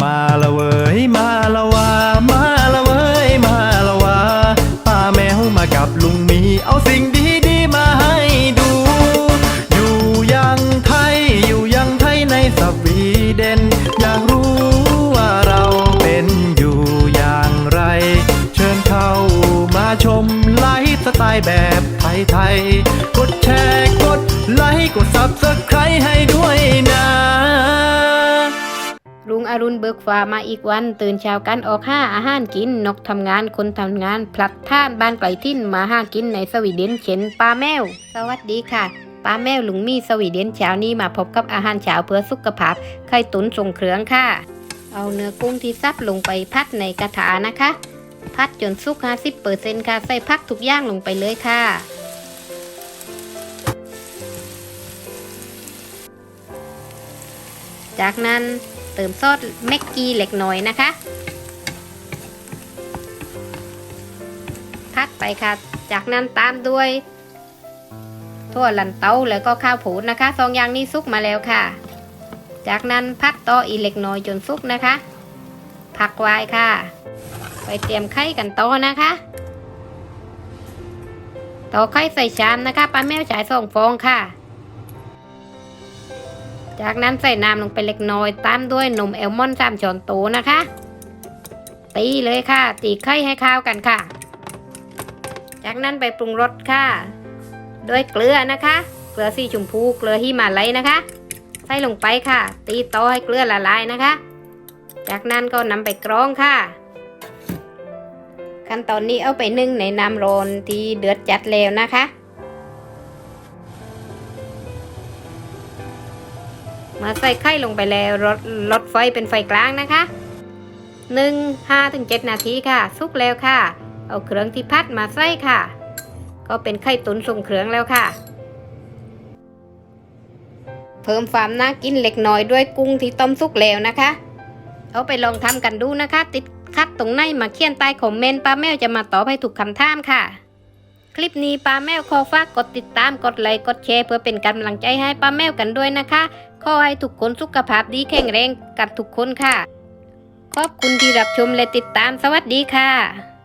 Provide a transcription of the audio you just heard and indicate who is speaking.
Speaker 1: มาละเว้ยมาละวามาละเว้ยมาละวาป้าแมวมากับลุงมีเอาสิ่งดีๆมาให้ดู อยู่ยังไทยอยู่ยังไทยในสวีเดนอยากรู้ว่าเราเป็นอยู่อย่างไร เชิญเข้ามาชมไลฟ์สไตล์แบบไทยๆกด
Speaker 2: อรุณเบิกฟ้ามาอีกวัน ตื่นเช้ากันออกห้าอาหารกิน นกทำงานคนทำงาน พลัดท่านบ้านไกลทิ้นมาห้ากินในสวีเดนเช่นปลาแมว สวัสดีค่ะปลาแมวลุงมีสวีเดนเช้านี้มาพบกับอาหารเช้าเพื่อสุขภาพไข่ตุ๋นทรงเครื่องค่ะ เอาเนื้อกุ้งที่ซับลงไปพัดในกระถานะคะ พัดจนสุก50%ค่ะใส่พักทุกอย่างลงไปเลยค่ะจากนั้น เติมซอสแม็กกี้เล็กน้อยนะคะ พักไปค่ะ จากนั้นตามด้วยถั่วลันเต้าแล้วก็ข้าวผูดนะคะสองอย่างนี้สุกมาแล้วค่ะ จากนั้นพัดต่ออีเล็กน้อยจนสุกนะคะพักไว้ค่ะ ไปเตรียมไข่กันต่อนะคะต่อไข่ใส่ชามนะคะปลาแมวจ่ายสองฟองค่ะ จากนั้นใส่น้ำลงไปเล็กน้อย ตามด้วยนมแอลมอนด์สามช้อนโต๊ะนะคะ ตีเลยค่ะ ตีไข่ให้เข้าวกันค่ะ จากนั้นไปปรุงรสค่ะโดยเกลือนะคะ เกลือสีชมพู เกลือหิมาลัยนะคะ ใส่ลงไปค่ะ ตีโตให้เกลือละลายนะคะ จากนั้นก็นำไปกรองค่ะ ขั้นตอนนี้เอาไปนึ่งในน้ำร้อนที่เดือดจัดแล้วนะคะ มาใส่ไข่ลงไปแล้วลดลดไฟเป็นไฟกลางนะคะหนึ่งห้าถึงเจ็ดนาทีค่ะ สุกแล้วค่ะ เอาเครื่องที่พัดมาใส่ค่ะ ก็เป็นไข่ตุ๋นทรงเครื่องแล้วค่ะ เพิ่มความน่ากินเล็กน้อยด้วยกุ้งที่ต้มสุกแล้วนะคะ เอาไปลองทำกันดูนะคะ ติดคัดตรงไหนมาเขียนใต้คอมเมนต์ป้าแมวจะมาตอบให้ถูกคำถามค่ะ คลิปนี้ป้าแมวขอฝากกดติดตามกดไลค์กดแชร์เพื่อเป็นกำลังใจให้ป้าแมวกันด้วยนะคะ ขอให้ทุกคนสุขภาพดีแข็งแรงกันทุกคนค่ะ ขอบคุณที่รับชมและติดตามสวัสดีค่ะ